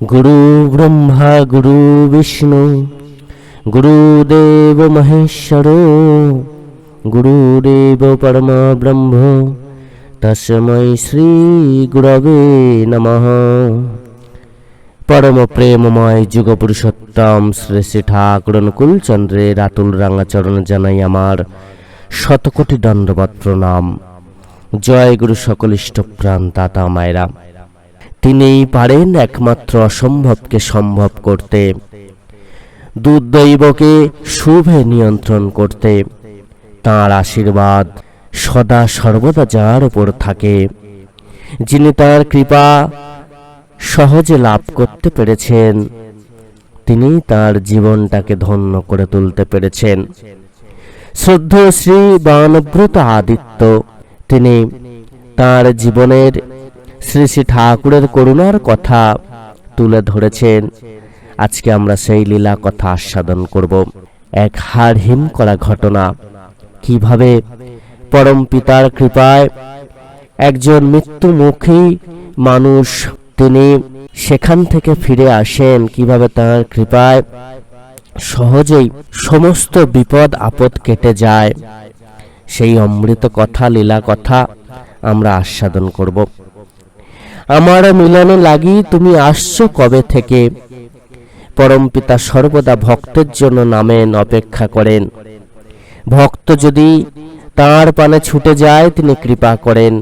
গুরু ব্রহ্মা গুরু বিষ্ণু গুরুদেব মহেশ্বর গুরুদেব পরমা ব্রহ্ম তস্মৈ শ্রী গুরবে নমঃ পরম প্রেমময় যুগ পুরুষোত্তম শ্রী শ্রী ঠাকুর অনুকূল চন্দ্রের রাতুল রাঙাচরণ জানাই আমার শতকোটি দণ্ডবত প্রণাম জয় গুরু সকল ইষ্টপ্রাণ তাতা মায়েরা তিনিই পারেন একমাত্র অসম্ভবকে সম্ভব করতে। দুর্দৈবকে শুভে নিয়ন্ত্রণ করতে। তাঁর আশীর্বাদ সদা সর্বদা যার উপর থাকে। যিনি তার কৃপা সহজে লাভ করতে পেরেছেন, তিনি তার জীবনটাকে ধন্য করে তুলতে পেরেছেন। শ্রদ্ধ শ্রী বানব্রত আদিত্য, তিনি তার জীবনের শ্রী শ্রী ঠাকুরের করুণার কথা তুলে ধরেছেন। আজকে আমরা সেই লীলা কথা আস্বাদন করব। এক হাড় হিম করা ঘটনা। কীভাবে পরম পিতার কৃপায় একজন মৃত্যুমুখী মানুষ তিনি সেখান থেকে ফিরে আসেন, কীভাবে তার কৃপায় সহজেই সমস্ত বিপদ, আপদ কেটে যায়। সেই অমৃত কথা, লীলা কথা আমরা আস্বাদন করব। আমার মিলনে লাগি তুমি আসছো কবে থেকে? পরম পিতা সর্বদা ভক্তের জন্য নামেন অপেক্ষা করেন। ভক্ত যদি তাঁর পানে ছুটে যায়, তিনি কৃপা করেন।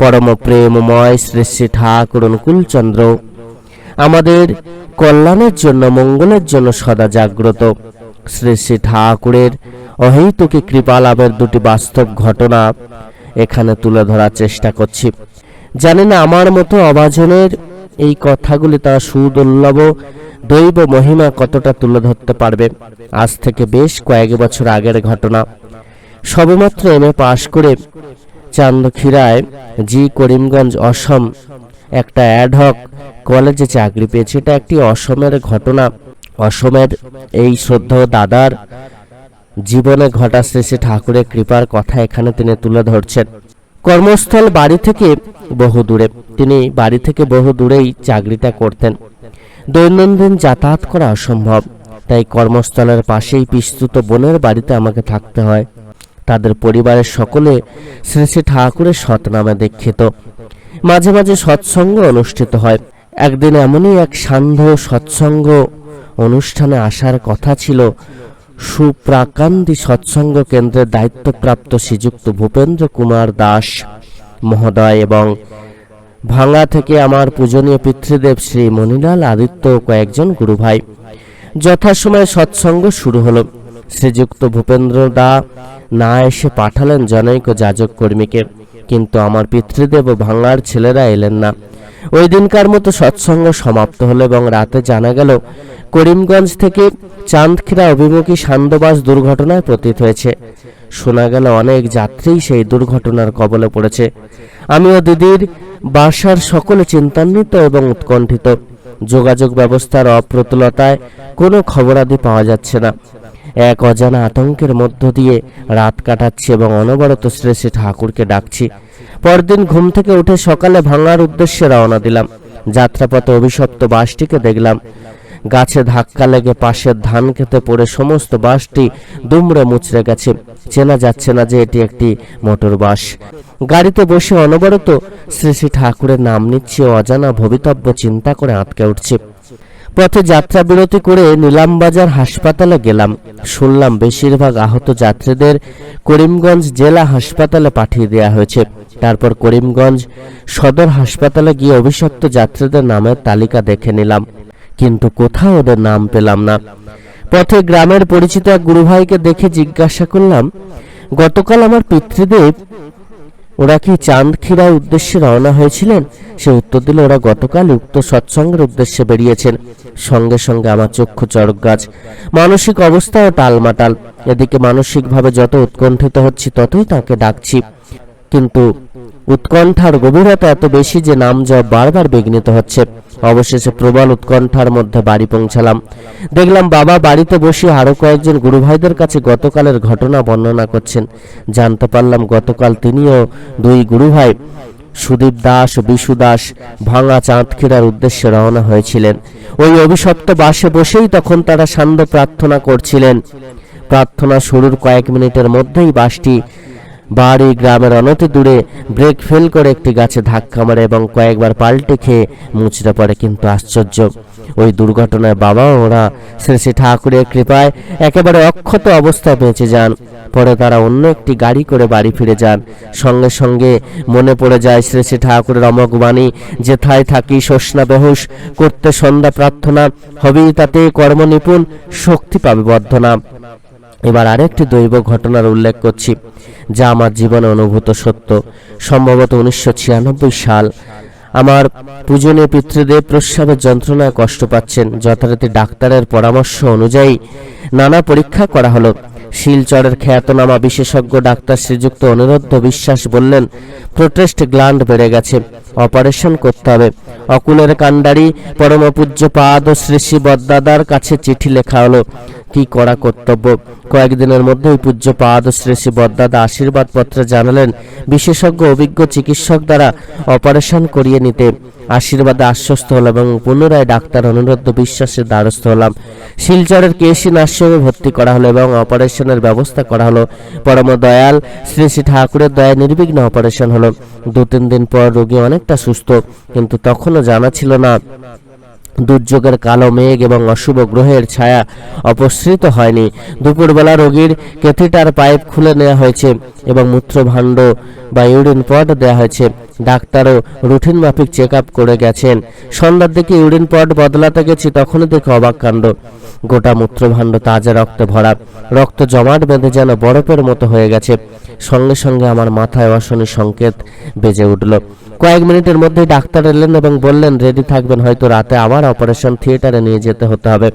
পরম প্রেমময় শ্রী শ্রী ঠাকুর অনুকূলচন্দ্র, আমাদের কল্যাণের জন্য, মঙ্গলের জন্য সদা জাগ্রত। শ্রী শ্রী ঠাকুরের অহেতুকি কৃপা লাভের দুটি বাস্তব ঘটনা এখানে তুলে ধরার চেষ্টা করছি। জানি না আমার মতো অভাজনের এই কথাগুলি তার সুদুর্লভ দৈব মহিমা কতটা তুলে ধরতে পারবে। আজ থেকে বেশ কয়েক বছর আগের ঘটনা। সবেমাত্র এম এ পাশ করে চান্দখিরায় জি করিমগঞ্জ অসম একটা অ্যাডহক কলেজে চাকরি পেয়েছে এটা একটি অসমের ঘটনা। অসমের এই শ্রদ্ধেয় দাদার জীবনে ঘটা শ্রী ঠাকুরের কৃপার কথা এখানে তিনি তুলে ধরছেন। কর্মস্থল বাড়ি থেকে বহু দূরে। তিনি বাড়ি থেকে বহু দূরেই চাকরিটা করতেন। দৈনন্দিন যাতায়াত করা অসম্ভব। তাই কর্মস্থলের পাশেই পিস্তুত বোনের বাড়িতে আমাকে থাকতে হয়। তাদের পরিবারের সকলে শ্রী শ্রী ঠাকুরের সৎনামে দীক্ষিত। মাঝে মাঝে সৎসঙ্গ অনুষ্ঠিত হয়। একদিন এমনই এক সান্ধ্য সৎসঙ্গ অনুষ্ঠানে আসার কথা ছিল সুপ্রাকান্তি সৎসঙ্গ কেন্দ্রের দায়িত্বপ্রাপ্ত শ্রীযুক্ত ভূপেন্দ্র কুমার দাস মহোদয় এবং ভাঙা থেকে আমার পূজনীয় পিতৃদেব শ্রী মণিলাল আদিত্য কয়েকজন গুরুভাই। যথাসময়ে সৎসঙ্গ শুরু হলো। শ্রীযুক্ত ভূপেন্দ্র দা না এসে পাঠালেন জনৈক যাজক কর্মীকে। কিন্তু আমার পিতৃদেব ও ভাঙার ছেলেরা এলেন না। ওই দিনকার মতো সৎসঙ্গ সমাপ্ত হলো এবং রাতে জানা গেল করিমগঞ্জ থেকে চাঁদখিরা অভিমুখী সান্দবাস দুর্ঘটনায় পতিত হয়েছে। শোনা গেল অনেক যাত্রী সেই দুর্ঘটনার কবলে পড়েছে। আমিও দিদির বাসার সকলে চিন্তান্বিত এবং উৎকণ্ঠিত। যোগাযোগ ব্যবস্থার অপ্রতুলতায় কোনো খবরাদি পাওয়া যাচ্ছে না। এক অজানা আতঙ্কের মধ্য দিয়ে রাত কাটাচ্ছি এবং অনবরত শ্রী শ্রী ঠাকুরকে ডাকছি। পরদিন ঘুম থেকে উঠে সকালে ভাঙার উদ্দেশ্যে রওনা দিলাম। যাত্রাপথে অভিশপ্ত বাসটিকে দেখলাম। গাছে ধাক্কা লেগে পাশের ধান খেতে পড়ে সমস্ত বাসটি দুমড়ে মুচড়ে গেছে। চেনা যাচ্ছে না যে এটি একটি মোটর বাস গাড়িতে বসে অনবরত শ্রী শ্রী ঠাকুরের নাম নিচ্ছে অজানা ভবিতব্য চিন্তা করে আটকে উঠছে। পথে যাত্রা বিরতি করে নিলামবাজার হাসপাতালে গেলাম। শুনলাম বেশিরভাগ আহত যাত্রীদের করিমগঞ্জ জেলা হাসপাতালে পাঠিয়ে দেওয়া হয়েছে। তারপর করিমগঞ্জ সদর হাসপাতালে গিয়ে অভিশপ্ত যাত্রীদের নামের তালিকা দেখে নিলাম। কিন্তু কোথাও ওদের নাম পেলাম না। পথে গ্রামের পরিচিত এক গুরুভাইকে দেখে জিজ্ঞাসা করলাম, গতকাল আমার পিতৃদেব, ওরা কি চাঁদখিরার উদ্দেশ্যে রওনা হয়েছিলেন? সে উত্তর দিল, ওরা গতকাল উক্ত সৎসঙ্গের উদ্দেশ্যে বেরিয়েছেন। সঙ্গে সঙ্গে আমার চক্ষু চড়ক গাছ, মানসিক অবস্থাও টালমাটাল। এদিকে মানসিকভাবে যত উৎকণ্ঠিত হচ্ছি, ততই তাকে ডাকছি। কিন্তু উৎকণ্ঠার গভীরতা এত বেশি যে নাম জপ বারবার বিঘ্নিত হচ্ছে। অবশেষে প্রবল উৎকণ্ঠার মধ্যে বাড়ি পৌঁছালাম। দেখলাম বাবা বাড়িতে বসে আরও কয়েকজন গুরুভাইদের কাছে গতকালের ঘটনা বর্ণনা করছেন। জানতে পারলাম গতকাল তিনিও দুই গুরুভাই সুদীপ দাস বিশু দাস ভাঙা চাঁদখিরার উদ্দেশ্যে রওনা হয়েছিলেন। ওই অভিশপ্ত বাসে বসেই তখন তারা সান্ধ্য প্রার্থনা করছিলেন। প্রার্থনা শুরুর কয়েক মিনিটের মধ্যেই বাসটি বাড়ি গ্রামের অনতি দূরে ব্রেক ফেল করে একটি গাছে ধাক্কা মারে এবং কয়েকবার পাল্টে খেয়ে মুচড়ে পড়ে, কিন্তু আশ্চর্য। ওই দুর্ঘটনায় বাবা ওরা শ্রী শ্রী ঠাকুরের কৃপায় একেবারে অক্ষত অবস্থায় বেঁচে যান। পরে তারা অন্য একটি গাড়ি করে বাড়ি ফিরে যান। সঙ্গে সঙ্গে মনে পড়ে যায় শ্রী শ্রী ঠাকুরের অমক বাণী, যেথায় থাকি শোষণা বেহুশ, করতে সন্ধ্যা প্রার্থনা হবেই তাতে কর্মনিপুণ শক্তি পাবে বর্ধনা। এবার আরেকটি দৈব ঘটনার উল্লেখ করছি, যা আমার জীবনে অনুভূত সত্য। সম্ভবত উনিশশো ছিয়ানব্বই সাল আমার পূজনীয় পিতৃদেব প্রস্রাবের যন্ত্রণায় কষ্ট পাচ্ছেন। যথারীতি ডাক্তারের পরামর্শ অনুযায়ী নানা পরীক্ষা করা হলো। শিলচরের খ্যাতনামা বিশেষজ্ঞ ডাক্তার শ্রীযুক্ত অনিরুদ্ধ বিশ্বাস বললেন, প্রোটেস্ট গ্ল্যান্ড বেড়ে গেছে, অপারেশন করতে হবে। অকুলের কাণ্ডারি পরম পূজ্য পাদ ও শ্রী শ্রী বদ্দাদার কাছে চিঠি লেখা হলো কি করা কর্তব্য? কয়েকদিনের মধ্যেই পূজ্য পাদ ও শ্রী শ্রী বদ্দাদা আশীর্বাদ পত্রে জানালেন, বিশেষজ্ঞ অভিজ্ঞ চিকিৎসক দ্বারা অপারেশন করিয়ে নিতে। আশীর্বাদে আশ্বস্ত হলাম এবং পুনরায় ডাক্তার অনুরোধ বিশ্বাসের দ্বারস্থ হলাম। শিলচরের কেসি নার্সিংহোমে ভর্তি করা হলো এবং অপারেশনের ব্যবস্থা করা হলো। পরম দয়াল শ্রী শ্রী ঠাকুরের দয়া নির্বিঘ্ন অপারেশন হলো। দু তিন দিন পর রোগী অনেকটা সুস্থ, কিন্তু তখনও জানা ছিল না। দুর্যোগের কালো মেঘ এবং অশুভ গ্রহের ছায়া অপসৃত হয়নি। দুপুরবেলা রোগীর ক্যাথিটার পাইপ খুলে নেওয়া হয়েছে এবং মূত্রভাণ্ড বা ইউরিন পট দেওয়া হয়েছে। ডাক্তারও রুটিন মাফিক চেক আপ করে গেছেন। সন্ধ্যার দিকে ইউরিন পট বদলাতে গেছি তখনই দেখে অবাক কাণ্ড। গোটা মূত্রভাণ্ড তাজা রক্তে ভরা। রক্ত জমাট বেঁধে যেন বরফের মতো হয়ে গেছে। সঙ্গে সঙ্গে আমার মাথায় অশনি সংকেত বেজে উঠল। কয়েক মিনিটের মধ্যে ডাক্তার এলেন এবং বললেন, রেডি থাকবেন, হয়তো রাতে আবার অপারেশন থিয়েটারে নিয়ে যেতে হতে হবে।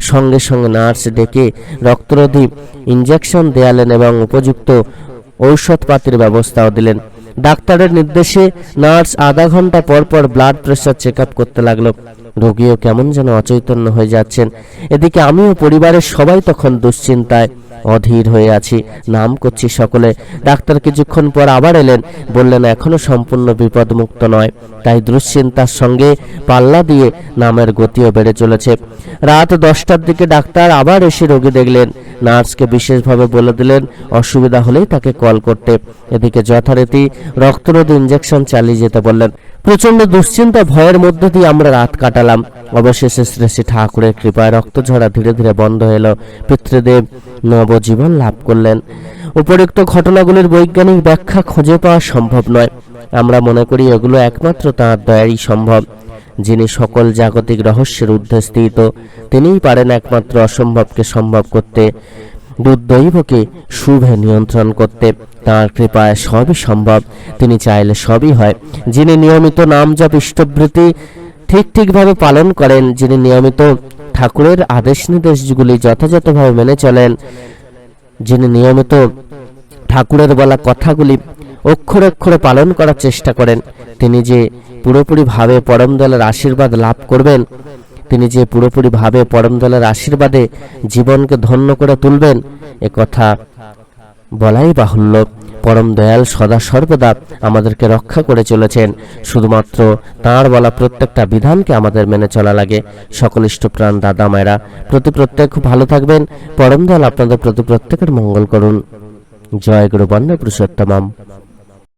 সঙ্গে সঙ্গে নার্স ডেকে রক্তরোধী ইঞ্জেকশন দেয়ালেন এবং উপযুক্ত ঔষধপাতির ব্যবস্থাও দিলেন। ডাক্তারের নির্দেশে নার্স আধা ঘণ্টা পর পর ব্লাড প্রেশার চেক করতে লাগল। রোগীও কেমন যেন অচৈতন্য হয়ে যাচ্ছেন। এদিকে আমিও পরিবারের সবাই তখন দুশ্চিন্তায় অধীর হয়ে আছি। নাম করছি সকলে। ডাক্তার কিছুক্ষণ পর আবার এলেন। বললেন, এখনও সম্পূর্ণ বিপদমুক্ত নয়। তাই দুশ্চিন্তার সঙ্গে পাল্লা দিয়ে নামের গতিও বেড়ে চলেছে। রাত দশটার দিকে ডাক্তার আবার এসে রোগী দেখলেন। নার্সকে বিশেষভাবে বলে দিলেন, অসুবিধা হলেই তাকে কল করতে। এদিকে যথারীতি রক্তরোধ ইঞ্জেকশন চালিয়ে যেতে বললেন। প্রচণ্ড দুশ্চিন্তা, ভয়ের মধ্যে দিয়ে আমরা রাত কাটালাম। অবশেষে শ্রী শ্রী ঠাকুরের কৃপায় রক্ত ঝরা ধীরে ধীরে বন্ধ এলো পিতৃদেব নবজীবন লাভ করলেন। উপরিক্ত ঘটনাগুলির বৈজ্ঞানিক ব্যাখ্যা খুঁজে পাওয়া সম্ভব নয়। আমরা মনে করি এগুলো একমাত্র তাঁর দয়ারই সম্ভব। যিনি সকল জাগতিক রহস্যের ঊর্ধ্বে স্থিত, তিনিই পারেন একমাত্র অসম্ভবকে সম্ভব করতে। দুর্দৈবকে শুভে নিয়ন্ত্রণ করতে তাঁর কৃপায় সবই সম্ভব। তিনি চাইলে সবই হয়। যিনি নিয়মিত নাম জপ ইষ্টবৃত্তি ঠিক ঠিকভাবে পালন করেন, যিনি নিয়মিত ঠাকুরের আদেশ নির্দেশগুলি যথাযথভাবে মেনে চলেন, যিনি নিয়মিত ঠাকুরের বলা কথাগুলি অক্ষরে অক্ষরে পালন করার চেষ্টা করেন, তিনি যে পুরোপুরিভাবে পরম দলের আশীর্বাদ লাভ করবেন তিনি যে পুরোপুরিভাবে পরম দলের আশীর্বাদে জীবনকে ধন্য করে তুলবেন, এ কথা বলাই বাহুল্য। পরম দয়াল সদা সর্বদা আমাদেরকে রক্ষা করে চলেছেন। শুধুমাত্র তাঁর বলা প্রত্যেকটা বিধানকে আমাদের মেনে চলা লাগে। সকল ইষ্টপ্রাণ দাদা মায়েরা, প্রতি প্রত্যেক খুব ভালো থাকবেন। পরম দয়াল আপনাদের প্রতি প্রত্যেকের মঙ্গল করুন। জয় গুরু বন্যা পুরুষোত্তমাম।